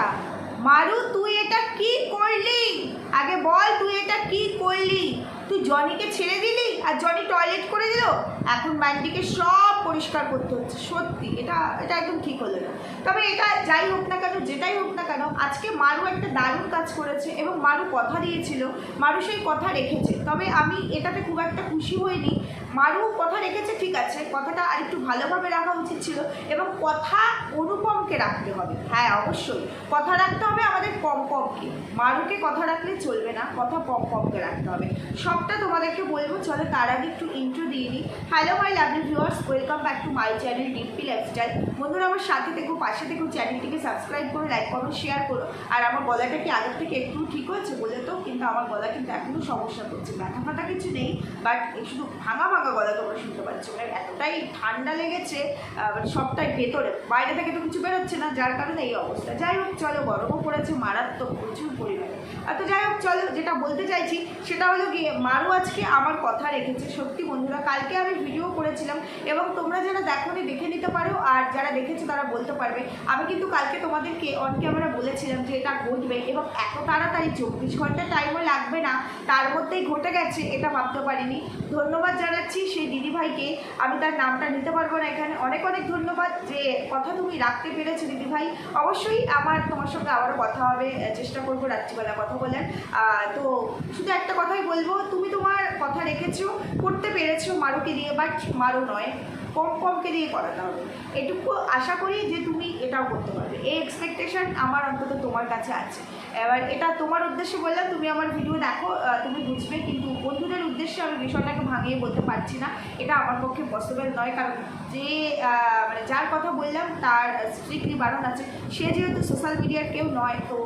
আচ্ছা মারু, তুই এটা কি করলি? আগে বল, তুই এটা কি করলি? তুই জনিকে ছেড়ে দিলি আর জনি টয়লেট করে দিল? এখন ম্যান্ডিকে সব পরিষ্কার করতে হচ্ছে, সত্যি। এটা এটা একদম ঠিক হলো না। তবে এটা যাই হোক না কেন, যেটাই হোক না কেন, আজকে মারু একটা দারুণ কাজ করেছে এবং মারু কথা দিয়েছিল, মারু সেই কথা রেখেছে। তবে আমি এটাতে খুব একটা খুশি হইনি। মারু কথা রেখেছে, ঠিক আছে। কথাটা আর একটু ভালোভাবে রাখা উচিত ছিল। এবং কথা অনুপমকে রাখতে হবে। হ্যাঁ অবশ্যই। কথা রাখতে হবে আমাদের পম পমকে মারুকে কথা রাখলে চলবে না। কথা পম পমকে রাখতে হবে। সবটা তোমাদেরকে বলব। চলো তার আগে একটু ইন্ট্রো দিয়ে নিই hello my lovely viewers welcome back to my channel DP lifestyle বন্ধুরা, আমার সাথে থেকো, পাশে থেকো, চ্যানেলটিকে সাবস্ক্রাইব করো লাইক করো শেয়ার করো। আর আমার গলাটা কি আগের থেকে একটু ঠিক হয়েছে বলে তো? কিন্তু আমার গলা কিন্তু এখনও সমস্যা করছে। ব্যথা ফাটা কিছু নেই বাট শুধু ভাঙা ভাঙা গলা তোমরা শুনতে পাচ্ছ। মানে এতটাই ঠান্ডা লেগেছে মানে সবটাই ভেতরে। বাইরে থেকে তো কিছু বেরোচ্ছে না, যার কারণে এই অবস্থা। যাই হোক, চলো, গরমও পড়েছে, মারাত্মক প্রচুর পরিমাণে। আর তো যাই হোক, চলো, যেটা বলতে চাইছি, সেটা হলো গিয়ে, মারু আজকে আমার কথা রেখেছে। সত্যি বন্ধুরা, কালকে আমি ভিডিও করেছিলাম, এবং তোমরা যারা দেখোনি, দেখে নিতে পারো। আর যারা দেখেছ, তারা বলতে পারবে। আমি কিন্তু কালকে তোমাদেরকে অন ক্যামেরা বলেছিলাম যে এটা ঘটবে, এবং এত তাড়াতাড়ি চব্বিশ ঘণ্টা টাইমও লাগবে না। তার মধ্যেই ঘটে গেছে, এটা ভাবতে পারিনি। ধন্যবাদ জানাচ্ছি সেই দিদিভাইকে। আমি তার নামটা নিতে পারব না এখানে। অনেক অনেক ধন্যবাদ যে কথা তুমি রাখতে পেরেছ দিদিভাই। অবশ্যই আমার তোমার সঙ্গে আবারও কথা হবে। চেষ্টা করব রাত্রিবেলা কথা বলেন তো শুধু একটা কথাই বলব, তুমি তোমার কথা রেখেছো, করতে পেরেছ, মারুকে দিয়ে বাট মারু নয়। কম কমকে দিয়ে করাতে হবে। এটুকু আশা করি যে তুমি এটাও করতে পারবে। এই এক্সপেকটেশন আমার অন্তত তোমার কাছে আছে। এবার এটা তোমার উদ্দেশ্যে বললাম, তুমি আমার ভিডিও দেখো তুমি বুঝবে, কিন্তু বন্ধুদের উদ্দেশ্যে আমি বিষয়টাকে ভাঙিয়ে বলতে পারছি না। এটা আমার পক্ষে পসিবল নয়, কারণ যে মানে যার কথা বললাম, তার স্ট্রিক্টলি বারণ আছে। সে যেহেতু সোশ্যাল মিডিয়ার কেউ নয়, তো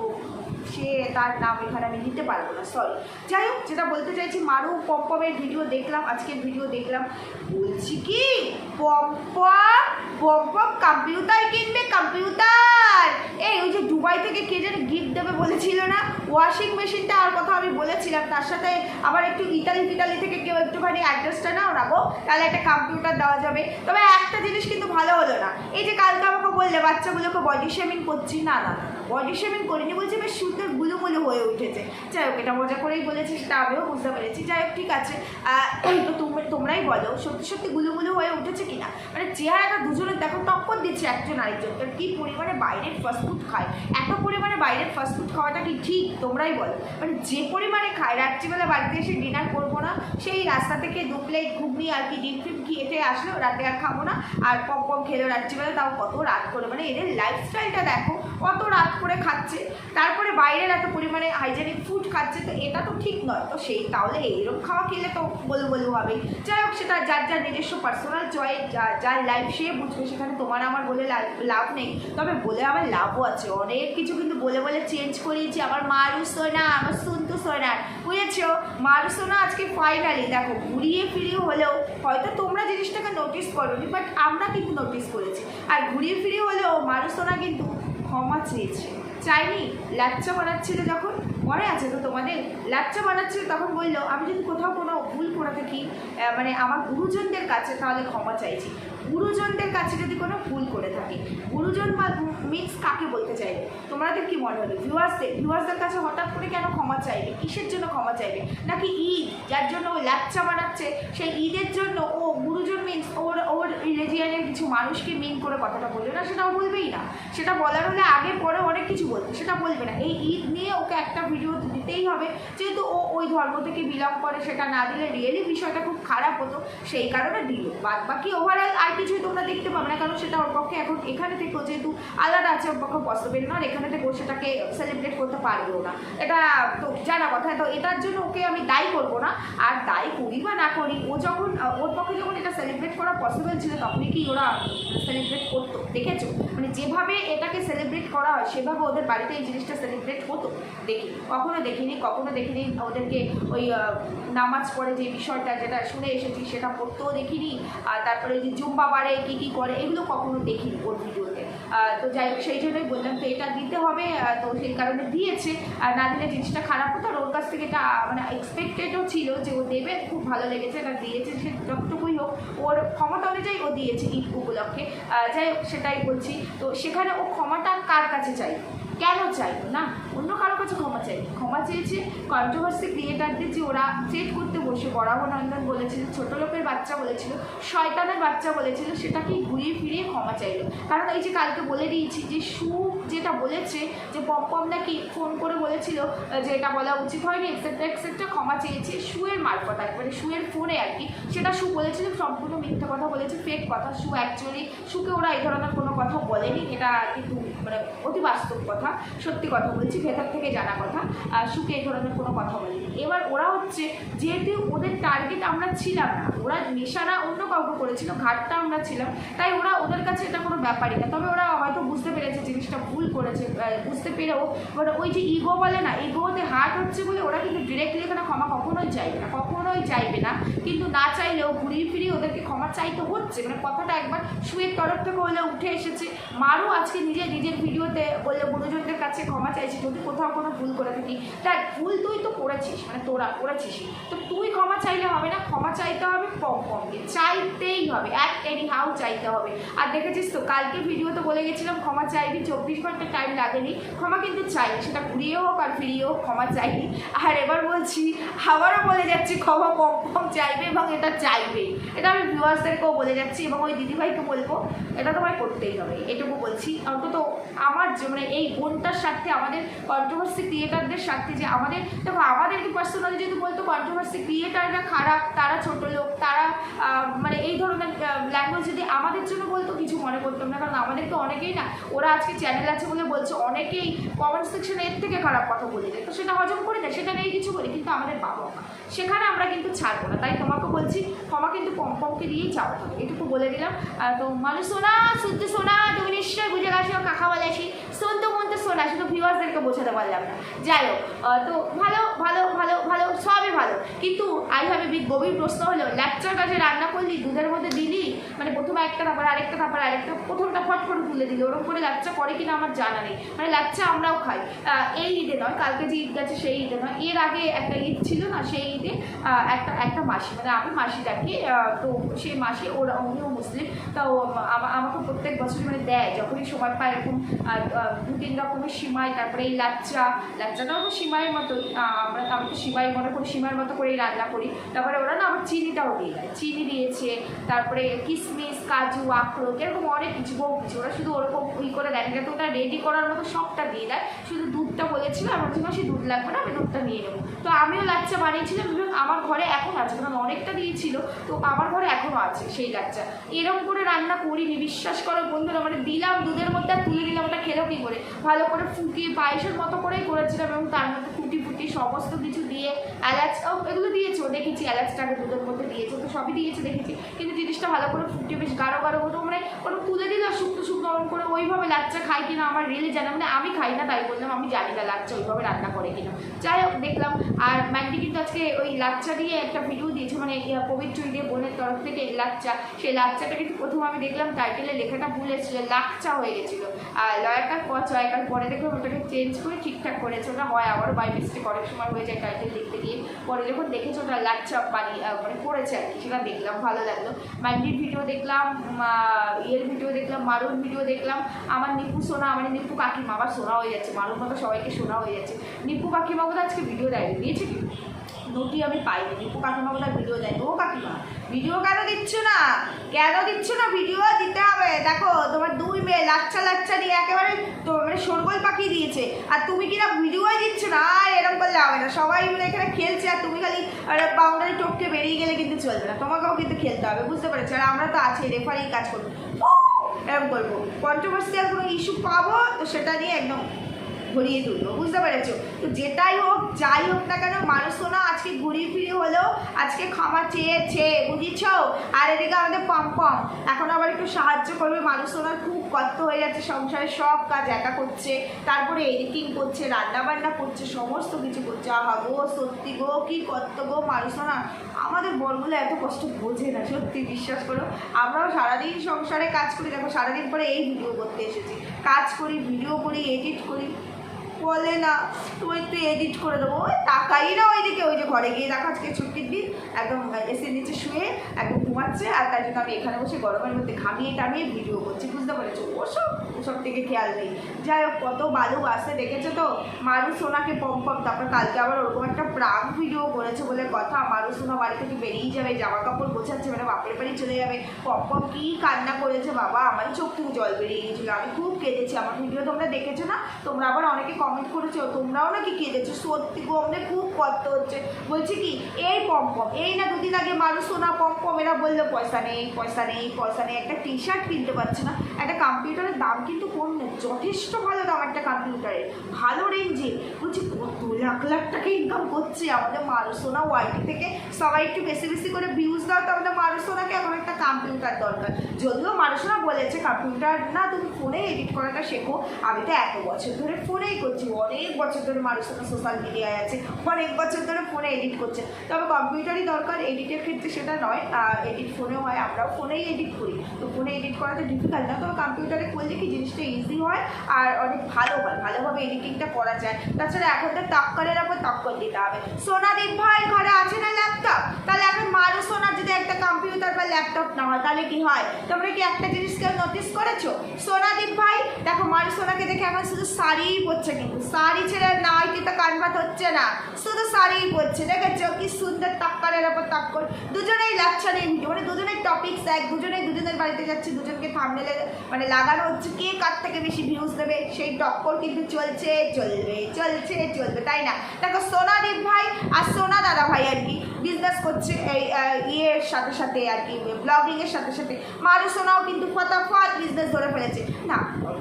সে তার নাম এখানে আমি নিতে পারব না সরি যাই হোক, যেটা বলতে চাইছি, মারু পম্পমের ভিডিও দেখলাম, আজকের ভিডিও দেখলাম। বলছি কি? পম্পম কম্পিউটার কিনবে কম্পিউটার এই, ওই যে দুবাই থেকে কে যেন গিফট দেবে বলেছিল না? ওয়াশিং মেশিনটা আর কথা আমি বলেছিলাম, তার সাথে আবার একটু ইতালি ফিতালি থেকে কেউ একটুখানি অ্যাড্রেসটা নাও রাখো, তাহলে একটা কম্পিউটার দেওয়া যাবে। তবে একটা জিনিস কিন্তু ভালো হলো না। এই যে কালকে আমাকে বললে, বাচ্চাগুলোকে বডি শেমিং করছি না না। বডি শেমিং করিনি বলছে, বেশ সুন্দর গুলোগুলো হয়ে উঠেছে। যাই হোক, এটা মজা করেই বলেছি সেটা আমিও বুঝতে পেরেছি। যাই হোক, ঠিক আছে। তো তুমি, তোমরাই বলো, সত্যি সত্যি গুলোগুলো হয়ে উঠেছে কিনা? মানে চেহারাটা দুজনের, দেখো, টক্কর দিচ্ছে একজন আরেকজনকে কি পরিমাণে বাইরের ফাস্টফুড খায়? এত পরিমাণে বাইরের ফাস্টফুড খাওয়াটা কি ঠিক? তোমরাই বলো। মানে যে পরিমাণে খায়, রাত্রিবেলা বাড়িতে এসে ডিনার করব না, সেই রাস্তা থেকে দু প্লেট ঘুগনি আর কি ডিম ফিম খেয়ে আসলো, রাতে আর খাব না। আর কম খেলো রাত্রিবেলা, তাও কত রাত করে। মানে এদের লাইফস্টাইলটা দেখো, কত রাত করে খাচ্ছে। তারপরে বাইরের এত পরিমাণে হাইজেনিক ফুড খাচ্ছে, তো এটা তো ঠিক নয়। তো সেই তাহলে এইরকম খাওয়া খেলে তো বলু বলু হবে যাই হোক, সেটা যার যার নিজস্ব পার্সোনাল চয়েস যার লাইফ সে বুঝবে, সেখানে তোমার আমার বলে লাভ নেই। তবে বলে আমার লাভও আছে। অনেক কিছু কিন্তু বলে বলে চেঞ্জ করিয়েছি। আমার মারু সোনা, আমার সুন্তু সোনা। বুঝেছ? মারু সোনা আজকে ফাইনালি দেখো, ঘুরিয়ে ফিরিয়ে হলেও হয়তো তোমরা জিনিসটাকে নোটিস করোনি বাট আমরা কিন্তু নোটিস করেছি। আর ঘুরিয়ে ফিরিয়ে হলেও মারু সোনা কিন্তু ক্ষমা চেয়েছে। চাইনি লাচ্চা বানাচ্ছিল যখন? মনে আছে তো তোমাদের? লাচ্চা বানাচ্ছিল তখন বলল, আমি যদি কোথাও কোনো ভুল করে থাকি মানে আমার গুরুজনদের কাছে তাহলে ক্ষমা চাইছি। গুরুজনদের কাছে যদি কোনো ভুল করে থাকি, গুরুজন বা মিন্স কাকে বলতে চাইবে? তোমাদের কি মনে হলো ভিউয়ার্সদের ভিউয়ার্সদের কাছে হঠাৎ করে কেন ক্ষমা চাইবে? কিসের জন্য ক্ষমা চাইবে? নাকি ঈদ, যার জন্য ও লাচ্চা বানাচ্ছে, সেই ঈদের জন্য ও গুরুজন মিন্স ওর ওর রিলিজিয়ানের কিছু মানুষকে মিন করে কথাটা বলবে না? সেটাও বলবেই না। সেটা বলার হলে আগে পরে অনেক কিছু বলবে, সেটা বলবে না। এই ঈদ নিয়ে ওকে একটা ভিডিও দিতেই হবে, যেহেতু ও ওই ধর্ম থেকে বিলং করে, সেটা না দিলে রিয়েলি বিষয়টা খুব খারাপ হতো, সেই কারণে দিল। বাদ বাকি ওভারঅল আর কিছুই তোমরা দেখতে পাবে না, কারণ সেটা ওর পক্ষে এখন এখানে থেকেও যেহেতু আলাদা আছে ওর পক্ষে পসিবল নয় এখানে থেকেও সেটাকে সেলিব্রেট করতে পারবেও না। এটা তো জানা কথা, তো এটার জন্য ওকে আমি দায়ী করব না। আর দায়ী করি বা না করি, ও যখন, ওর পক্ষে যখন এটা সেলিব্রেট করা পসিবল ছিল, তখনই কি ওরা সেলিব্রেট করতো, দেখেছ? যেভাবে এটাকে সেলিব্রেট করা হয়, সেভাবে ওদের বাড়িতে এই জিনিসটা সেলিব্রেট হতো। দেখি, কখনো দেখিনি কখনো দেখিনি ওদেরকে ওই নামাজ পড়ে যে বিষয়টা যেটা শুনে এসেছি, সেটা পড়তেও দেখিনি। আর তারপরে যে জুম্বা বাড়ে কী কী করে, এগুলো কখনো দেখিনি ওর ভিডিওতে। তো যাই হোক, সেই জন্যই বললাম তো এটা দিতে হবে তো সেই কারণে দিয়েছে। আর না দিলে জিনিসটা খারাপ হতো। আর ওর কাছ থেকে এটা মানে এক্সপেক্টেডও ছিল যে ও দেবে, খুব ভালো লেগেছে, এটা দিয়েছে। সে যতটুকুই ওর ক্ষমতা অনুযায়ী ও দিয়েছে ঈদ উপলক্ষে। যাই সেটাই বলছি। তো সেখানে ও ক্ষমাটা কার কাছে চাই কেন চাইব না? অন্য কারও কাছে ক্ষমা চাই ক্ষমা চেয়েছে কন্ট্রোভার্সি ক্রিয়েটারদের যে ওরা সেট করতে বসে। বরাবনন্দন বলেছিল, ছোট লোকের বাচ্চা বলেছিল, শয়তানের বাচ্চা বলেছিল, সেটাকেই ঘুরিয়ে ফিরিয়ে ক্ষমা চাইলো। কারণ এই যে কালকে বলে দিয়েছি যে সু যেটা বলেছে যে পম্পম নাকি ফোন করে বলেছিল যে এটা বলা উচিত হয়নি এক্সেট্রা এক্সেট্রা ক্ষমা চেয়েছে সুয়ের মারফত একবারে শুয়ের ফোনে আর কি। সেটা শু বলেছিল, সম্পূর্ণ মিথ্যা কথা বলেছে ফেক কথা, শু অ্যাকচুয়ালি শুকে ওরা এই ধরনের কোনো কথা বলেনি, এটা কিন্তু মানে অতি বাস্তব কথা, সত্যি কথা বলছি, ভেতর থেকে জানা কথা সুকে এই ধরনের কোনো কথা বলেনি। এবার ওরা হচ্ছে, যেহেতু ওদের টার্গেট ছিলাম না। ওরা নেশারা অন্য কাউকে করেছিল, ঘাটটা আমরা ছিলাম। তাই ওরা ওদের কাছে এটা কোনো ব্যাপারই না। তবে ওরা হয়তো বুঝতে পেরেছে জিনিসটা ভুল করেছে বুঝতে পেরেও। ওরা ওই যে ইগো বলে না ইগোতে হার্ট হচ্ছে বলে ওরা কিন্তু ডিরেক্টলি এখানে ক্ষমা কখনোই চাইবে না, কখনোই চাইবে না। কিন্তু না চাইলেও ঘুরিয়ে ফিরিয়ে ওদেরকে ক্ষমা চাইতে হচ্ছে। মানে কথাটা একবার সুয়ের তরফ থেকে হলে উঠে এসেছে। মারও আজকে নিজে নিজের ভিডিওতে বললে গুরুজনদের কাছে ক্ষমা চাইছি, যদি কোথাও কোনো ভুল করে থাকি। দেখ, ভুল তুই তো করেছিস মানে তোরা করেছিস তো তুই ক্ষমা চাইলে হবে না, ক্ষমা চাইতে হবে পম পমকে চাইতেই হবে, এক এনি হাউ চাইতে হবে। আর দেখেছিস তো, কালকে ভিডিও তো বলে গেছিলাম ক্ষমা চাইবি, চব্বিশ ঘণ্টা টাইম লাগেনি। ক্ষমা কিন্তু চাই সেটা ঘুরিয়ে হোক আর ফিরিয়ে হোক, ক্ষমা চাইবি। আর এবার বলছি, আবারও বলে যাচ্ছি, ক্ষমা কম কম চাইবে এবং এটা চাইবে। এটা আমি ভিউয়ার্সদেরকেও বলে যাচ্ছি এবং ওই দিদিভাইকে বলব, এটা তোমায় করতেই হবে। এটুকু বলছি। অন্তত আমার মানে এই বোনটার সাথে আমাদের কন্ট্রোভার্সি ক্রিয়েটারদের সাথে যে আমাদের, দেখো, আমাদেরকে পার্সোনালি যদি বলতো কন্ট্রোভার্সি ক্রিয়েটাররা খারাপ, তারা ছোট লোক, তারা মানে এই ধরনের ল্যাঙ্গুয়েজ যদি আমাদের জন্য বলতো, কিছু মনে করতাম না। কারণ আমাদের তো অনেকেই না, ওরা আজকে চ্যানেল আছে বলে বলছে, অনেকেই কমেন্ট সেকশনে এর থেকে খারাপ কথা বলে দেয়। তো সেটা হজম করে না সেটা নেই কিছু করি কিন্তু আমাদের বাবা মা। সেখানে আমরা কিন্তু ছাড়বো না। তাই তোমাকে বলছি, ক্ষমা কিন্তু পম্পমকে দিয়েই চাওয়া হবে এটুকু বলে দিলাম। তো মানুষ সোনা শুদ্ধ সোনা, তুমি নিশ্চয়ই বুঝে গেছো, কাকা বলেছি শুনতে মনতে শোনা শুধু ভিউয়ার্সদেরকে বোঝাতে পারলাম না। যাই হোক তো ভালো ভালো ভালো ভালো, সবই ভালো। কিন্তু আই ভাবে বিগ গভীর প্রশ্ন হলো ল্যাপচার কাছে রান্না করলি, দুধের মধ্যে দিলি? মানে প্রথমে একটা তারপর আরেকটা তারপর আরেকটা, প্রথমটা ফট করে তুলে দিলি। ওরকম করে লাচ্চা করে কিনা আমার জানা নেই। মানে লাচ্চা আমরাও খাই। এই ঈদে নয়, কালকে যে ঈদ গেছে সেই ঈদে নয়। এর আগে একটা ঈদ ছিল না, সেই ঈদে একটা একটা মাসি মানে আমি মাসি ডাকি তো সেই মাসি, ওরা, উনিও মুসলিম তা ও আমাকে প্রত্যেক বছর মানে দেয়, যখনই সময় পায় এরকম দু তিন রকমের সিমাই তারপরে এই লাচ্চা, লাচ্চাটাও তো সিমাইয়ের মতো আমরা, আমি তো সিমাই মনে করি সিমাইয়ের মতো করেই রান্না করি। তারপরে ওরা না আমার চিনিটাও দিয়ে দেয়। চিনি দিয়েছে, তারপরে কিশমিশ কাজু, আখরোট, এরকম অনেক কিছু, বহু কিছু। ওরা শুধু ওরকম ই করে দেয় যাতে ওটা রেডি করার মতো সবটা দিয়ে দেয়। শুধু দুধটা বলেছিল আমার জন্য সে দুধ লাগবে না, আমি দুধটা নিয়ে নেব। তো আমিও লাচ্চা বানিয়েছিলাম এবং আমার ঘরে এখন আছে, কারণ অনেকটা দিয়েছিল, তো আমার ঘরে এখনও আছে সেই লাচ্চা। এরকম করে রান্না করিনি, বিশ্বাস করো বন্ধুরা মানে দিলাম দুধের মধ্যে আর তুলে দিলাম ওটা খেলো কী করে? ভালো করে ফুটিয়ে পায়েসের মতো করেই করেছিলাম এবং তার মধ্যে সমস্ত কিছু দিয়ে এলাচ এগুলো দিয়েছে দেখেছি এলাচটাকে দুধের মধ্যে দিয়েছে, তো সবই দিয়েছে, দেখেছি। কিন্তু জিনিসটা ভালো করে ফুটিয়ে বেশ গাঢ় গাঢ় করে মানে কোনো তুলে দিল শুকনো শুকনো ওরকম করে ওইভাবে লাচ্চা খাই কিনা আমার রিয়েলি জানা মানে আমি খাই না, তাই বললাম আমি জানি না লাচ্চা ওইভাবে রান্না করে কিনা। যাই হোক, দেখলাম। আর ম্যান্ডি কিন্তু আজকে ওই লাচ্চা দিয়ে একটা ভিডিও দিয়েছে মানে পবিত্র ঈদে বোনের তরফ থেকে লাচ্চা সেই লাচ্চাটা কিন্তু প্রথম আমি দেখলাম টাইটেলে লেখাটা ভুল লাচ্চা হয়ে গেছিল। আর লয়ারটা ক ছয়কার পরে দেখলাম ওটাকে চেঞ্জ করে ঠিকঠাক করেছে, ওটা হয় আবারও বাই মিস্টেক অনেক সময় হয়ে যায় টাইটেল দেখতে গিয়ে। পরে যখন দেখেছ ওটা লাগছে বানিয়ে মানে পড়েছে আর কি, সেটা দেখলাম, ভালো লাগল। ম্যান্ডির ভিডিও দেখলাম ইয়ের ভিডিও দেখলাম মারুর ভিডিও দেখলাম, আমার নিপু সোনা মানে নিপু কাকিমা, আবার সোনা হয়ে যাচ্ছে মারুর মতো সবাইকে সোনা হয়ে যাচ্ছে। নিপু কাকিমা তো আজকে ভিডিও দেয় দিয়েছে কি? নোটি আমি পাইনি। কাকিমা বোধ ভিডিও দেয় ও কাকিমা ভিডিও কেন দিচ্ছ না? কেন দিচ্ছ না? ভিডিও দিতে হবে। দেখো, তোমার দুই মেয়ে লাচ্চা লাচ্চা দিয়ে একেবারে মানে সরগোল পাকিয়ে দিয়েছে। আর তুমি কিনা ভিডিওই দিচ্ছ না? আর এরকম করলে হবে না। সবাই মিলে এখানে খেলছে, আর তুমি খালি বাউন্ডারি টপকে বেরিয়ে গেলে কিন্তু চলবে না। তোমাকেও কিন্তু খেলতে হবে, বুঝতে পেরেছ? আর আমরা তো আছি রেফারি কাজ করব। এরকম করব। কন্ট্রোভার্সিয়াল কোনো ইস্যু পাবো, তো সেটা নিয়ে একদম ঘুরিয়ে তুলবো, বুঝতে পেরেছ? তো যেটাই হোক, যাই হোক না কেন, মানুষ না আজকে ঘুরিয়ে ফিরিয়ে হলেও আজকে ক্ষমা চেয়েছে বুঝিছ? আর এদিকে আমাদের পম পম, এখন আবার একটু সাহায্য করবে, মানুষ ওনার খুব কষ্ট হয়ে যাচ্ছে, সংসারে সব কাজ একা করছে, তারপরে এডিটিং করছে রান্না বান্না করছে, সমস্ত কিছু করছে, আহা গো, সত্যি গো, কী কর্ত গো, মানুষ না আমাদের বরগুলো এত কষ্ট বোঝে না, সত্যি বিশ্বাস করো, আমরাও সারাদিন সংসারে কাজ করি, দেখো, সারাদিন পরে এই ভিডিও করতে এসেছি, কাজ করি ভিডিও করি এডিট করি বলে না। তুমি একটু এডিট করে দেবো। ওই তাকাই না ওইদিকে। ওই যে ঘরে গিয়ে দেখো আজকে ছুটির দিন। একদম এসে নিচে শুয়ে একদম ঘুমাচ্ছে আর তার জন্য আমি এখানে বসে গরমের মধ্যে ঘামিয়ে টামিয়ে ভিডিও করছি। বুঝতে পেরেছ? ওসব ওসব থেকে খেয়াল নেই। যাই হোক, কত বালু আসতে দেখেছে তো? মারু সোনাকে পম পম। তারপর কালকে আবার ওরকম একটা প্রাগ ভিডিও করেছে বলে কথা। মারু সোনা বাড়ি থেকে বেরিয়ে যাবে। জামা কাপড় গোছাচ্ছে মানে বাপের বাড়ি চলে যাবে। পম পম কী কান্না করেছে বাবা? আমার চোখ থেকে জল বেরিয়ে গেছিল। আমি খুব কেঁদেছি। আমার ভিডিও তোমরা দেখেছ না? তোমরা আবার অনেকে কমেন্ট করেছে, তোমরাও নাকি কেঁদেছো সত্যি কমলে খুব কষ্ট হচ্ছে। বলছি কি, এই পম পম, এই না দুদিন আগে মানুষ সোনা পম পম, এরা বলল, পয়সা নেই পয়সা নেই পয়সা নেই, একটা টি শার্ট কিনতে পারছে না। একটা কম্পিউটারের দাম কিন্তু কম নেই যথেষ্ট ভালো দাম একটা কম্পিউটারের ভালো রেঞ্জে বলছি, কত লাখ লাখ টাকা ইনকাম করছে। আমাদের মারুসোনা ওয়াইটি থেকে সবাই একটু বেশি বেশি করে ভিউজ দাও তো আমাদের মারুসোনাকে এখন একটা কম্পিউটার দরকার। যদিও মারুসোনা বলেছে কম্পিউটার না, তুমি ফোনে এডিট করাটা শেখো। আমি তো এত বছর ধরে ফোনেই করছি, অনেক বছর ধরে মারুসোনা সোশ্যাল মিডিয়ায় আছে, অনেক বছর ধরে ফোনে এডিট করছে। তবে কম্পিউটারই দরকার এডিটের ক্ষেত্রে সেটা নয় এডিট ফোনেও হয়, আমরাও ফোনেই এডিট করি। তো ফোনে এডিট করাটা ডিফিকাল্ট না, তবে কম্পিউটারে করলে কি জিনিসটা ইজি হয়, আর অনেক ভালো হয়, ভালোভাবে এডিটিংটা করা যায়। তাছাড়া এখন তো টক্করের ওপর টক্কর দিতে হবে। সোনাদীপ ভাই ঘরে আছে না ল্যাপটপ তাহলে এখন মারু সোনার যদি একটা কম্পিউটার বা ল্যাপটপ না হয়, তাহলে কি হয়? তোমরা কি একটা জিনিস কেউ নোটিস করেছ? সোনাদীপ ভাই, দেখো মারু সোনাকে দেখে এখন শুধু শাড়িই পরছে কিন্তু। শাড়ি ছেড়ে নাইটিতে কনভার্ট হচ্ছে না। শুধু শাড়িই পরছে, দেখেছ? কি সুন্দর টক্করের ওপর টক্কর দুজনেই লাচ্ছারে মানে দুজনেই টপিকস এক, দুজনেই দুজনের বাড়িতে যাচ্ছে, দুজনকে থামলে মানে লাগানো হচ্ছে। কে কার থেকে বেশি ভিউজ দেবে? সেই টক্কর কিন্তু চলছে, চলবে চলছে, চলবে, তাই না। দেখো, সোনাদীপ ভাই আর সোনা দাদা ভাই আর কি বিজনেস করছে এই ইয়ের সাথে সাথে আর কি ব্লগিংয়ের সাথে সাথে। মারু সোনাও কিন্তু ফটাফট বিজনেস ধরে ফেলেছে। না,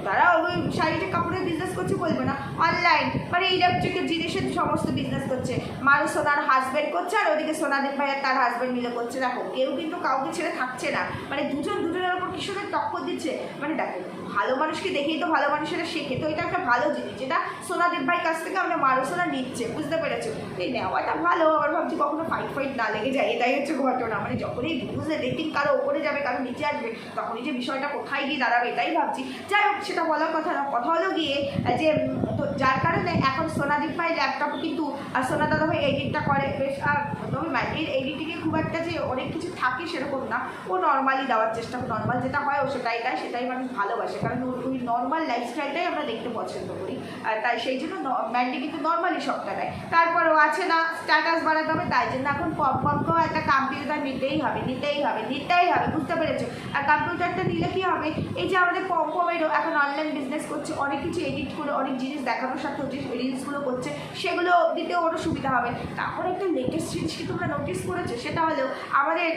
তারা ওই শাড়িটা কাপড়ের বিজনেস করছে বলবে না। অনলাইন মানে ইলেকট্রিকের জিনিসের সমস্ত বিজনেস করছে। মারু সোনার হাজব্যান্ড করছে আর ওদিকে সোনাদীপ ভাই আর তার হাজব্যান্ড মিলে করছে। দেখো, কেউ কিন্তু কাউকে ছেড়ে থাকছে না। মানে দুজন দুজনের ওপর কি সুন্দর টক্কর দিচ্ছে। মানে দেখো, ভালো মানুষকে দেখেই তো ভালো মানুষেরা শেখে। তো এটা একটা ভালো জিনিস। যেটা সোনাদীপ ভাই কাছ থেকে আমরা মারু সোনা নিচ্ছে, বুঝতে পেরেছ? এই নেওয়াটা ভালো, আবার ভাবছি কখনো ফাইট ফাইট না লেগে যায়, এটাই হচ্ছে ঘটনা। মানে যখনই বুঝে রেটিং কারও ওপরে যাবে, কারও নিচে আসবে, তখনই যে বিষয়টা কোথায় গিয়ে দাঁড়াবে, এটাই ভাবছি। যাই হোক, সেটা বলার কথা না, কথা হলো গিয়ে যে যার কারণে এখন সোনাদীপ ভাই ল্যাপটপ কিন্তু, আর সোনা দাদা ভাই এডিটটা করে। বেশ, আর তবে ম্যাটির এডিটিংয়ে খুব একটা যে অনেক কিছু থাকে সেরকম না। ও নর্মালি দেওয়ার চেষ্টা করে। নর্মাল যেটা হয় ও সেটাই দেয়, সেটাই মানুষ ভালোবাসে। কারণ ওই নর্মাল লাইফস্টাইলটাই আমরা দেখতে পছন্দ করি। আর তাই সেই জন্য ম্যান্ডি কিন্তু নর্মালি সবটা দেয়। তারপর ও আছে না স্ট্যাটাস বাড়াতে হবে, তাই জন্য এখন পপ পপকেও একটা কম্পিউটার নিতেই হবে নিতেই হবে নিতেই হবে, বুঝতে পেরেছ? আর কম্পিউটারটা নিলে কি হবে? এই যে আমাদের পপ পমেরও এখন অনলাইন বিজনেস করছে, অনেক কিছু এডিট করে, অনেক জিনিস দেখানোর সাথে যে রিলসগুলো করছে, সেগুলো দিতে ওরও সুবিধা হবে। তারপরে একটা লেটেস্ট জিনিস কি তোমরা নোটিস করেছ? সেটা হলেও আমাদের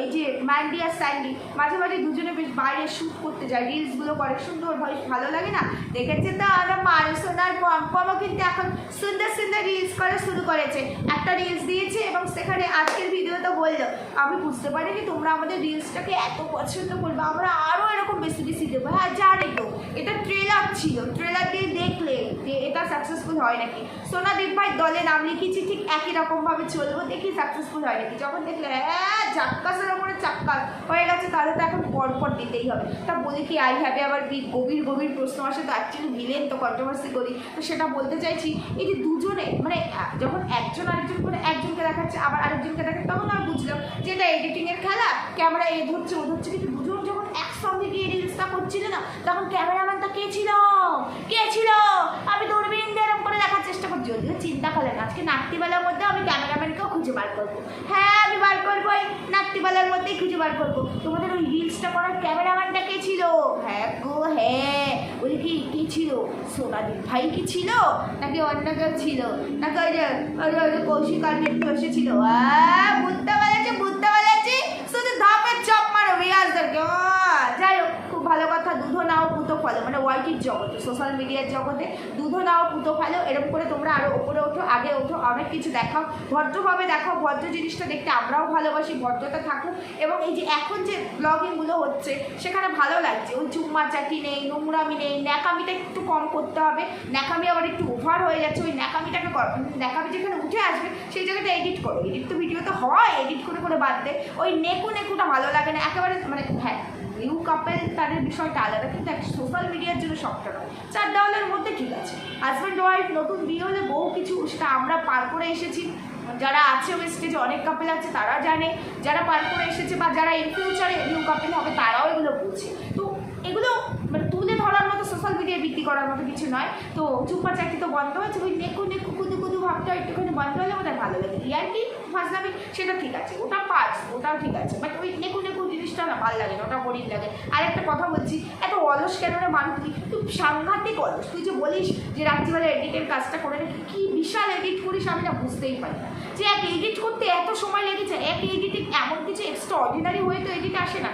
এই যে ম্যান্ডি আর স্যান্ডি মাঝে মাঝে দুজনে বেশ বাইরে শ্যুট করতে যায় রিলসগুলো করে। সুন্দর ভাই ভালো লাগে না? দেখেছে তো আমরা মারুসোনার পম্পমও কিন্তু এখন সুন্দর সুন্দর রিলস করা শুরু করেছে। একটা রিলস দিয়েছে এবং সেখানে আজকের ভিডিওতে বলল। আমি বুঝতে পারিনি তোমরা আমাদের রিলসটাকে এত পছন্দ করবে, আমরা আরও এরকম বেশি বেশি দেবো। হ্যাঁ জানি তো। এটা ট্রেলার ছিল। ট্রেলার দিয়ে দেখলে যে এটা সাকসেসফুল হয় নাকি? সোনাদীপ ভাই, দলে নাম লিখেছি, ঠিক একই রকমভাবে চলবো, দেখি সাকসেসফুল হয় নাকি? যখন দেখলে হ্যাঁ চাক্কাসের ওপরে চাক্কা হয়ে গেছে, তাহলে তো এখন পরপর দিতেই হবে। তা বলি কি, আই হ্যাভে আবার গভীর গভীর প্রশ্ন আসে তো অ্যাকচুয়ালি মিলেন তো কন্ট্রোভার্সি করি। তো সেটা বলতে চাইছি, এই যে দুজনে মানে যখন একজন আরেকজন করে একজনকে দেখাচ্ছে, আবার আরেকজনকে দেখাচ্ছে, তখন আমি বুঝলাম যে এটা এডিটিংয়ের খেলা, ক্যামেরা এ ধরছে, ও ধরছে, কিন্তু একসঙ্গে গিয়ে রিলসটা করছিল না তখন ক্যামেরাম্যানটা কে ছিল? কে ছিল? আমি দূরবীন দিয়ে এরকম করে দেখার চেষ্টা করছি। যদিও চিন্তা করলেন আজকে নাট্যবেলার মধ্যে আমি ক্যামেরাম্যানকেও খুঁজে বার করব। হ্যাঁ আমি বার করব ওই নাট্যবেলার মধ্যেই খুঁজে বার করব। তোমাদের ওই রিলসটা করার ক্যামেরাম্যানটা কে ছিল? হ্যাঁ গো হ্যাঁ। ওই কি, কে ছিল? সোনাদীপ ভাই কি ছিল? নাকি অন্য কেউ ছিল? নাকি ওই যে কৌশিক আর মিত্র এসেছিল বুঝতে পেরেছি? বুঝতে পেরেছি শুধু ধাপের চপ মারো রিয়াজদেরকে আহ, যাই হোক খুব ভালো কথা দুধো নাও পুতো ফলো মানে ওয়াইটির জগতে সোশ্যাল মিডিয়ার জগতে দুধো নাও পুতো ফলো, এরকম করে তোমরা আরও ওপরে ওঠো, আগে ওঠো, অনেক কিছু দেখাও, ভদ্রভাবে দেখাও, ভদ্র জিনিসটা দেখতে আমরাও ভালোবাসি, ভদ্রতা থাকুক, এবং এই যে এখন যে ব্লগিংগুলো হচ্ছে, সেখানে ভালো লাগছে, ওই চুম্মা চাটি নেই, নোংরামি নেই, ন্যাকামিটা একটু কম করতে হবে, ন্যাকামি আবার একটু ওভার হয়ে যাচ্ছে, ওই ন্যাকামিটাকে ন্যাকামি যেখানে উঠে আসবে, সেই জায়গাটা এডিট করো এডিট তো ভিডিও তো হয় এডিট করে করে বাদ দে, ওই নেকু নেকুটা ভালো লাগে না, একেবারে মানে হ্যাঁ নিউ কাপেল তাদের বিষয়টা আলাদা, কিন্তু সোশ্যাল মিডিয়ার জন্য সবটা নয়। চার দেওয়ালের মধ্যে ঠিক আছে। হাজব্যান্ড ওয়াইফ নতুন বিয়ে হলে বহু কিছু, সেটা আমরা পার করে এসেছি। যারা আছে ওই স্টেজে অনেক কাপেল আছে, তারা জানে। যারা পার করে এসেছে বা যারা ইন ফিউচারে নিউ কাপেল হবে, তারাও এগুলো বুঝে তো এগুলো মানে তুলে ধরার মতো সোশ্যাল মিডিয়ায় বিক্রি করার মতো কিছু নয়। তো চুপা চাকরি তো বন্ধ হয়েছে, ওই নেকু নেকু কুদু কুদু ভাবটা একটুখানি বন্ধ হলে ওদের ভালো লাগে। ইয়ার কি ফাজলামি সেটা ঠিক আছে। ওটা পাস ওটাও ঠিক আছে। বাট ওই নেকু নেকু জিনিসটা না ভালো লাগে ওটা বোরিং লাগে। আর একটা কথা বলছি, এত অলস কেন রে মানুষ? তুই তুই সাংঘাতিক অলস। তুই যে বলিস যে রাত্রিবেলা এডিটের কাজটা করে রেখে, কী বিশাল এডিট করিস আমি না বুঝতেই পারি না। যে এক এডিট করতে এত সময় লেগেছে, এক এডিটিং এমন কিছু এক্সট্রা অর্ডিনারি হয়ে তো এডিট আসে না।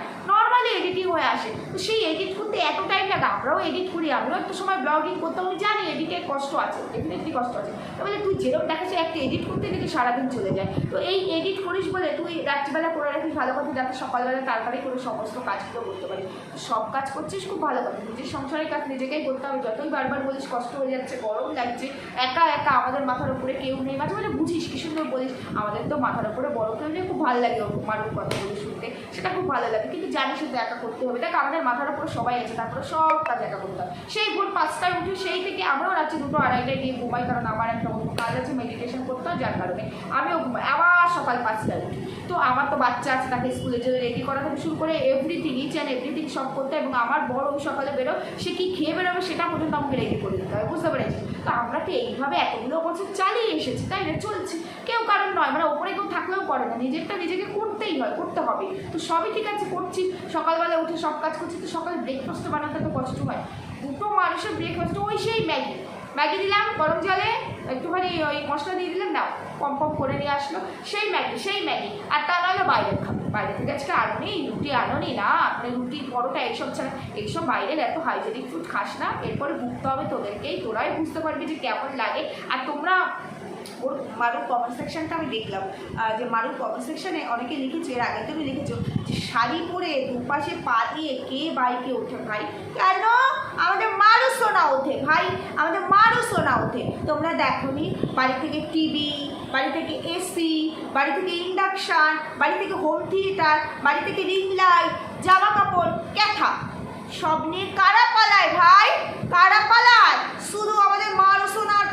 নর্মালি এডিটিং হয়ে আসে। তো সেই এডিট করতে এত টাইম লাগে, আমরাও এডিট করি আমরাও একটা সময় ব্লগিং করতে আমি জানি এডিটের কষ্ট আছে ডেফিনেটলি কষ্ট আছে। তবে তুই যেরকম দেখাচ্ছে, একটা এডিট করতে নাকি সারাদিন চলে যায়। তো এই এডিট করিস বলে তুই রাত্রিবেলা করে রাখিস ভালো কথা, যাতে সকালবেলা তাড়াতাড়ি করে সমস্ত কাজগুলো করতে পারি সব কাজ করছিস খুব ভালো কথা। নিজের সংসারের কাজ নিজেকেই করতে হবে। যতই বারবার বলিস কষ্ট হয়ে যাচ্ছে, গরম লাগছে, একা একা আমাদের মাথার উপরে কেউ নেই। মাঝে মাঝে বুঝিস, কি সুন্দর বলিস। আমাদের তো মাথার উপরে বড় কেউ নেই, খুব ভালো লাগে মারুর কথা বলে শুনতে সেটা খুব ভালো লাগে। কিন্তু জানি শুধু একা করতে হবে। দেখ, আমাদের মাথার উপরে সবাই আছে, তারপরে সব কাজ একা করতে হবে। সেই ভোর পাঁচটায় উঠে সেই থেকে আমরাও রাত্রি দুটো আড়াইটায় গিয়ে ঘুমাই, কারণ আমার একটা অন্য কাজ আছে মেডিটেশন করতে হয়, যার কারণে আমিও ঘুমাই। আবার সকাল পাঁচটায় উঠি। তো আমার তো বাচ্চা আছে, তাকে স্কুলে যেতে রেডি করা থেকে শুরু করে এভরিথিং ইচ অ্যান্ড এভরিথিং সব করতে হয়, এবং আমার বড় ওই সকালে বেরো সে কি খেয়ে বেরোবে সেটা পর্যন্ত আমাকে রেডি করে দিতে হবে বুঝতে পেরেছি তো আমরা তো এইভাবে এতগুলো বছর চালিয়ে এসেছি, তাই না? চলছে। কেউ কারণ নয় মানে ওপরে কেউ থাকলেও করে না। নিজেরটা নিজেকে করতেই হয়, করতে হবে তো সবই ঠিক আছে, করছি। সকালবেলা উঠে সব কাজ করছি, তো সকালে ব্রেকফাস্ট বানাতে তো কষ্ট হয়। দুটো মানুষের ব্রেকফাস্ট ওই সেই ম্যাগি। ম্যাগি দিলাম, গরম জলে, একটুখানি ওই মশলা দিয়ে দিলাম দাও পম পম করে নিয়ে আসলো। সেই ম্যাগি সেই ম্যাগি। আর তা নাহলে বাইরে খাবে। বাইরে থেকে আজকে আনো নেই, রুটি আনো নেই না। মানে রুটি, পরোটা, এইসব ছাড়া, এইসব বাইরের এত হাইজেনিক ফুড খাস না। এরপরে ভুগতে হবে তোদেরকেই, তোরাই বুঝতে পারবি যে কেমন লাগে। আর তোমরা ওর মারুর কমেন্ট সেকশনটা আমি দেখলাম। যে মারুর কমেন্ট সেকশানে অনেকে লিখেছে, এর আগে তুমি লিখেছো যে শাড়ি পরে দুপাশে পা দিয়ে কে বাইকে ওঠে ভাই? কেন? আমাদের মারু সোনা ওঠে ভাই। আমাদের মারু সোনা ওঠে। তোমরা দেখো নি, বাড়ি থেকে টিভি বাড়ি থেকে এসি বাড়ি থেকে ইন্ডাকশান বাড়ি থেকে হোম থিয়েটার বাড়ি থেকে রিং লাইট জামা কাপড়, ক্যাথা। সব নিয়ে কারা পালায় ভাই? কারা পালায়? শুধু আমাদের মারু সোনার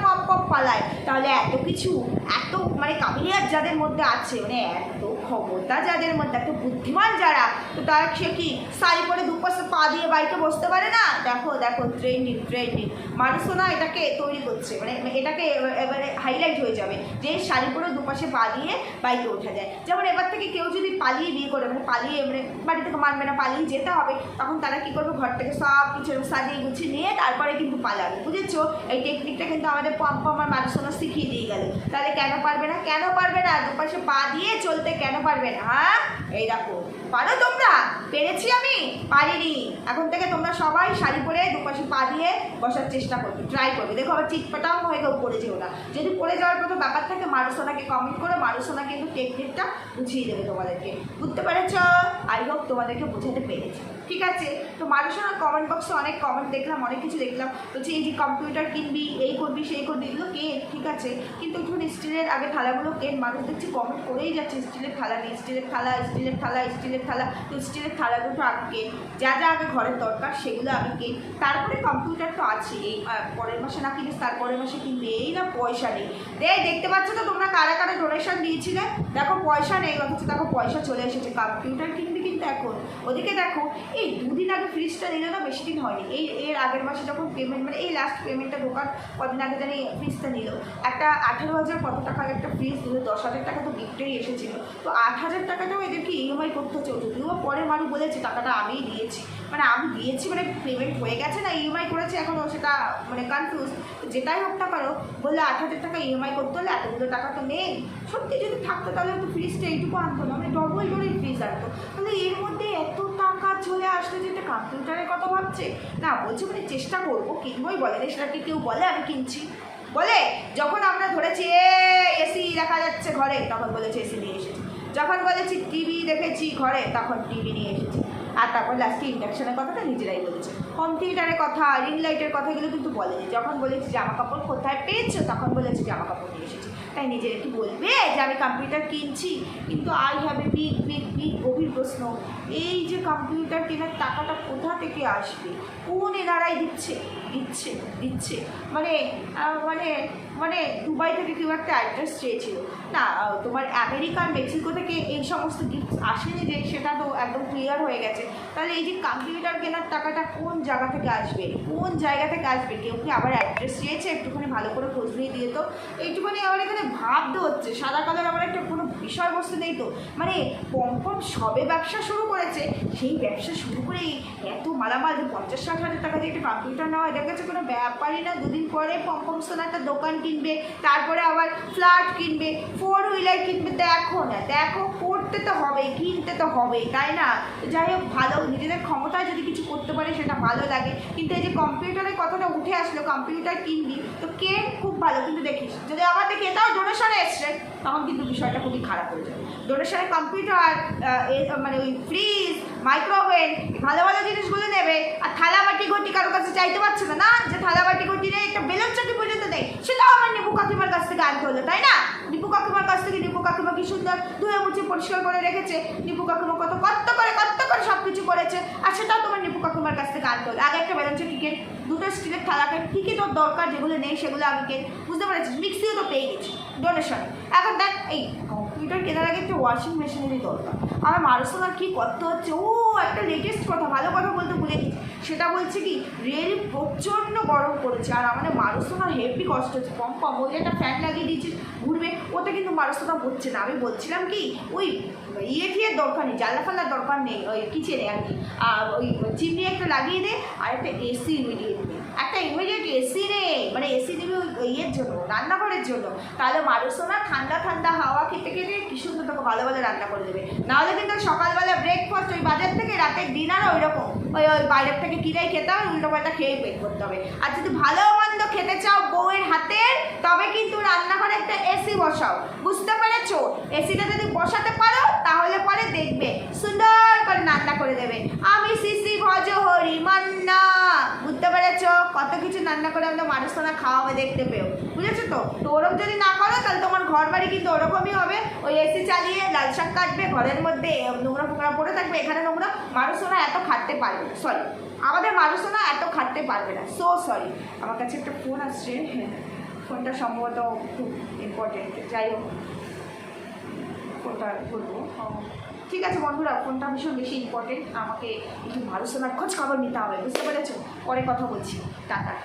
পালায়। তাহলে এত কিছু, এত মানে কাবিলিয়াত যাদের মধ্যে আছে মানে এত ক্ষমতা যাদের মধ্যে, এত বুদ্ধিমান যারা, তো তারা সে কি শাড়ি পরে দুপাশে পা দিয়ে বাড়িতে বসতে পারে না? দেখো দেখো ট্রেন্ডিং ট্রেন্ডিং মানুষও না এটাকে তৈরি করছে মানে এটাকে এবার- হাইলাইট হয়ে যাবে যে শাড়ি পরে দুপাশে পা দিয়ে বাইকে ওঠা যায়। যেমন এবার থেকে কেউ যদি পালিয়ে বিয়ে করে মানে পালিয়ে মানে বাড়ি থেকে মানবে না, পালিয়ে যেতে হবে, তখন তারা কি করবে? ঘর থেকে সব কিছু সাজিয়ে গুছিয়ে নিয়ে তারপরে কিন্তু পালাবে। বুঝেছ? এই টেকনিকটা কিন্তু আমাদের পম্প আমার মানুষজন শিখিয়ে দিয়ে গেল। তাহলে কেন পারবে না? কেন পারবে না? দুপাশে পা দিয়ে চলতে কেন পারবে না হ্যাঁ? এই দেখো। পারো তোমরা? পেরেছি আমি? পারিনি। এখন থেকে তোমরা সবাই শাড়ি পরে দুপাশে পা দিয়ে বসার চেষ্টা করবে ট্রাই করবে। দেখো আবার চিটপাটাও হয়ে কেউ পড়ে যেও না। যদি পড়ে যাওয়ার মতো ব্যাপার থাকে মানুষোনাকে কমেন্ট করে মানুষোনা কিন্তু টেকনিকটা বুঝিয়ে দেবে তোমাদেরকে। বুঝতে পেরেছ? আই হোপ তোমাদেরকে বোঝাতে পেরেছি। ঠিক আছে? তো মানুষোনার কমেন্ট বক্সে অনেক কমেন্ট দেখলাম, অনেক কিছু দেখলাম। বলছে এই যে কম্পিউটার কিনবি, এই করবি, সেই করবি, এগুলো কেন? ঠিক আছে? কিন্তু একটু স্টিলের আগে থালাগুলো কেন? মানুষ দেখছি কমেন্ট করেই যাচ্ছে স্টিলের থালা নেই স্টিলের থালা স্টিলের থালা স্টিলের থালা তো স্টিলের দুটো আগে যা যা আগে ঘরের দরকার সেগুলো আগে তারপরে কম্পিউটার তো আছে এই পরের মাসে না কিনিস, তার পরের মাসে কিনবে, এই না পয়সা নেই। রে দেখতে পাচ্ছ তো তোমরা কারা কারা ডোনেশন দিয়েছিলে? দেখো, পয়সা নেই, অথচ দেখো, পয়সা চলে এসেছে কম্পিউটার কিনবি কিন্তু এখন ওদিকে দেখো, এই দুদিন আগে ফ্রিজটা নিল না বেশি দিন হয়নি। এই, এর আগের মাসে যখন পেমেন্ট মানে এই লাস্ট পেমেন্টটা দোকান কদিন আগে জানি ফ্রিজটা নিল। একটা আঠেরো হাজার কত টাকার একটা ফ্রিজ দিল, দশ হাজার টাকা তো গিফটেই এসেছিল। তো আট হাজার টাকাটাও এদেরকে ইএমআই করতে হচ্ছে। যদিও পরে মানুষ বলেছে, টাকাটা আমিই দিয়েছি। মানে আমি দিয়েছি মানে পেমেন্ট হয়ে গেছে না ইএমআই করেছে এখনও সেটা মানে কনফিউজ যেটাই হোক না পারো বললে আট হাজার টাকা ইএমআই করতে হলে এতগুলো টাকা তো নেই। সত্যি যদি থাকতো তাহলে তো ফ্রিজটা এইটুকু আনতো না মানে ডবল করে ফ্রিজ আনতো। তাহলে এর মধ্যে এত টাকা চলে আসলে যে কম্পিউটারের কথা ভাবছে? না, বলছে মানে চেষ্টা করব, কিনবই বলে। রে সেটা কি কেউ বলে আমি কিনছি? বলে, যখন আমরা ধরেছি, এ এসি দেখা যাচ্ছে ঘরে, তখন বলেছে এসি নিয়ে এসেছি। যখন বলেছি টিভি দেখেছি ঘরে, তখন টিভি নিয়ে এসেছি। আর তারপর লাস্টে ইন্ডাকশনের কথাটা নিজেরাই বলেছে। হোম থিয়েটারের কথা রিং লাইটের কথাগুলো কিন্তু বলেনি। যখন বলেছি জামা কাপড় কোথায় পেয়েছ? তখন বলেছি জামা কাপড় নিয়ে এসেছি। তাই নিজেরা কি বলবে যে আমি কম্পিউটার কিনছি? কিন্তু I have a big big big গভীর প্রশ্ন। এই যে কম্পিউটার কেনার টাকাটা কোথা থেকে আসবে? কোন এনারাই দিচ্ছে? দিচ্ছে দিচ্ছে। মানে মানে মানে দুবাই থেকে কেউ একটা অ্যাড্রেস চেয়েছিল। না তোমার আমেরিকান মেক্সিকো থেকে এই সমস্ত গিফট আসেনি যে সেটা তো একদম ক্লিয়ার হয়ে গেছে। তাহলে এই যে কম্পিউটার কেনার টাকাটা কোন জায়গা থেকে আসবে? কোন জায়গা থেকে আসবে? কেউ কি আবার অ্যাড্রেস চেয়েছে? একটুখানি ভালো করে খোঁজ নিয়ে দিয়ে তো। একটুখানি আমার এখানে ভাবতে হচ্ছে। সাদা কালার আমার একটা কোনো বিষয়বস্তু নেই তো। মানে পম্পম সবে ব্যবসা শুরু করেছে, সেই ব্যবসা শুরু করেই এত মালামাল, পঞ্চাশ ষাট হাজার টাকা দিয়ে একটা কম্পিউটার নেওয়া এদের কাছে কোনো ব্যাপারই না, দুদিন পরে পম্পম সোনা একটা দোকান কিনবে, তারপরে আবার ফ্ল্যাট কিনবে ফোর হুইলার কিনবে, দেখো না, দেখো করতে তো হবেই, কিনতে তো হবেই, তাই না? যাই হোক, ভালো, নিজেদের ক্ষমতায় যদি কিছু করতে পারে, সেটা ভালো লাগে। কিন্তু এই যে কম্পিউটারের কথাটা উঠে আসলো কম্পিউটার কিনবি, তো কে খুব ভালো, কিন্তু দেখিস, যদি আবার দেখি, এটাও ডোনেশনে এসছে। তখন কিন্তু বিষয়টা খুবই খারাপ হয়ে যাবে ডোনেশনে কম্পিউটার মানে ওই ফ্রিজ মাইক্রোওভেন ভালো ভালো জিনিসগুলো নেবে, আর থালা বাটি ঘটি কারও কাছে চাইতে পারছে না। না, যে থালা বাটি ঘটি নেই, একটা বেলুন চাকি পর্যন্ত নেই, সেটাও আমার নিপু কাকিমার কাছ থেকে আনতে হলো, তাই না? নিপু কাকিমার কাছ থেকে, নিপু কাকিমা কি সুন্দর ধুয়ে মুছে পরিষ্কার করে রেখেছে, নিপু কাকিমা কত কত করে কত করে সব কিছু করেছে, আর সেটাও তোমার নিপু কাকিমার কাছ থেকে আনতে হলো। আগে একটা বেলুন চাকি দুটো স্টিলের থালা কেন কী কী তোর দরকার, যেগুলো নেই সেগুলো কেন বুঝতে পেরেছিস? মিক্সিও তো পেয়ে গেছি ডোনেশন এখন দেখ, এই কম্পিউটার কেনার আগে একটা ওয়াশিং মেশিনেরই দরকার। আমার মারুসোনার কী করতে হচ্ছে? ও, একটা লেটেস্ট কথা, ভালো কথা বলতে ভুলে গেছি। সেটা বলছে কি রেল প্রচণ্ড গরম পড়েছে, আর আমাদের মারুসোনার হেভি কষ্ট হচ্ছে। কম কম, ওই একটা ফ্যান লাগিয়ে দিয়েছিস, ঘুরবে, ওতে কিন্তু মারুসোনা হচ্ছে না। আমি বলছিলাম কি, ওই ইয়ে টিয়ের দরকার নেই জানলা ফাল্লার দরকার নেই, ওই কিচেনে আর কি। আর ওই চিমনি একটা লাগিয়ে দে, আর একটা এসি নে একটা ইমিডিয়েট এসি নে মানে এসি নিবি ওই ইয়ের জন্য, রান্নাঘরের জন্য। তাহলে মানুষও না ঠান্ডা ঠান্ডা হাওয়া খেতে খেতে কি সুন্দর তোকে ভালো ভালো রান্না করে দেবে। নাহলে কিন্তু সকালবেলা ব্রেকফাস্ট ওই বাজার থেকে, রাতের ডিনারও ওই রকম ওই ওই বাইরের থেকে কিনেই খেতে হবে, উল্টো পাল্টা খেয়ে পেট করতে হবে। আর যদি ভালো মন্দ খেতে চাও বউয়ের হাতের, তবে কিন্তু রান্নাঘরে একটা এসি বসাও। বুঝতে পেরেছ? এসিটা যদি বসাতে পারো তাহলে পরে দেখবে। সুন্দর করে রান্না করে দেবে। আমি সিসি ভজ হরি মান্না বুঝতে পেরেছ? কত কিছু রান্না করে আমাদের মানুষ না খাওয়াবে দেখতে পেও। বুঝেছ তো? তো ওরকম যদি না করো, তাহলে তোমার ঘর বাড়ি কিন্তু ওরকমই হবে। ওই এসি চালিয়ে লাল শাক কাটবে, ঘরের মধ্যে নোংরা ফোংরা পড়ে থাকবে, এখানে নোংরা মানুষরা এত খাটতে পারবে না। সরি আমাদের মানুষরা এত খাটতে পারবে না। সো সরি আমার কাছে একটা ফোন আসছে। হ্যাঁ ফোনটা সম্ভবত খুব ইম্পর্টেন্ট যাই হোক। ফোনটা করব। ঠিক আছে বন্ধুরা, ফোনটা ভীষণ বেশি ইম্পর্টেন্ট আমাকে একটু ভালো সময় খোঁজ খবর নিতে হবে, বুঝতে পেরেছ? পরে কথা বলছি। টাটা।